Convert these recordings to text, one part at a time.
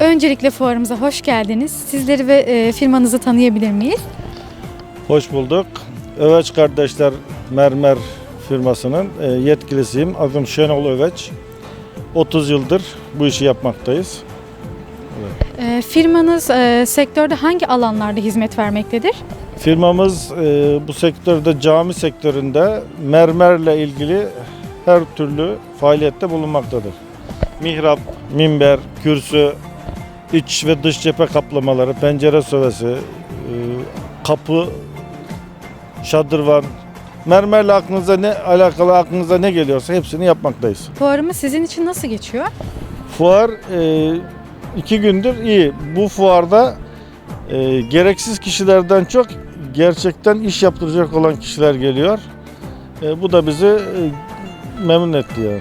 Öncelikle fuarımıza hoş geldiniz. Sizleri ve e, firmanızı tanıyabilir miyiz? Hoş bulduk. Öveç Kardeşler Mermer firmasının e, yetkilisiyim. Adım Şenol Öveç. 30 yıldır bu işi yapmaktayız. E, firmanız e, sektörde hangi alanlarda hizmet vermektedir? Firmamız e, bu sektörde cami sektöründe mermerle ilgili her türlü faaliyette bulunmaktadır. Mihrap, minber, kürsü, iç ve dış cephe kaplamaları, pencere sövesi, e, kapı, şadırvan, mermerle aklınıza ne alakalı aklınıza ne geliyorsa hepsini yapmaktayız. Fuarımız sizin için nasıl geçiyor? Fuar e, iki gündür iyi. Bu fuarda e, gereksiz kişilerden çok gerçekten iş yaptıracak olan kişiler geliyor. E, bu da bizi e, memnun etti yani.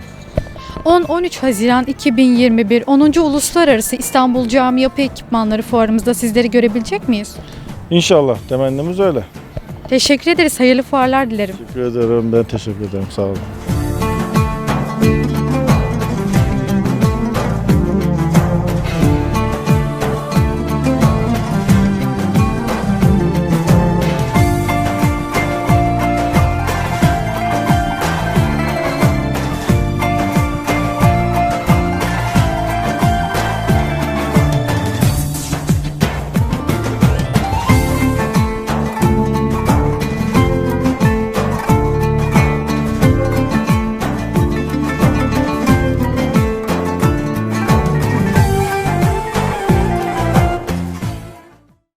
10-13 Haziran 2021 10. Uluslararası İstanbul Cami Yapı Ekipmanları Fuarımızda sizleri görebilecek miyiz? İnşallah temennimiz öyle. Teşekkür ederiz. Hayırlı fuarlar dilerim. Teşekkür ederim. Ben teşekkür ederim. Sağ olun.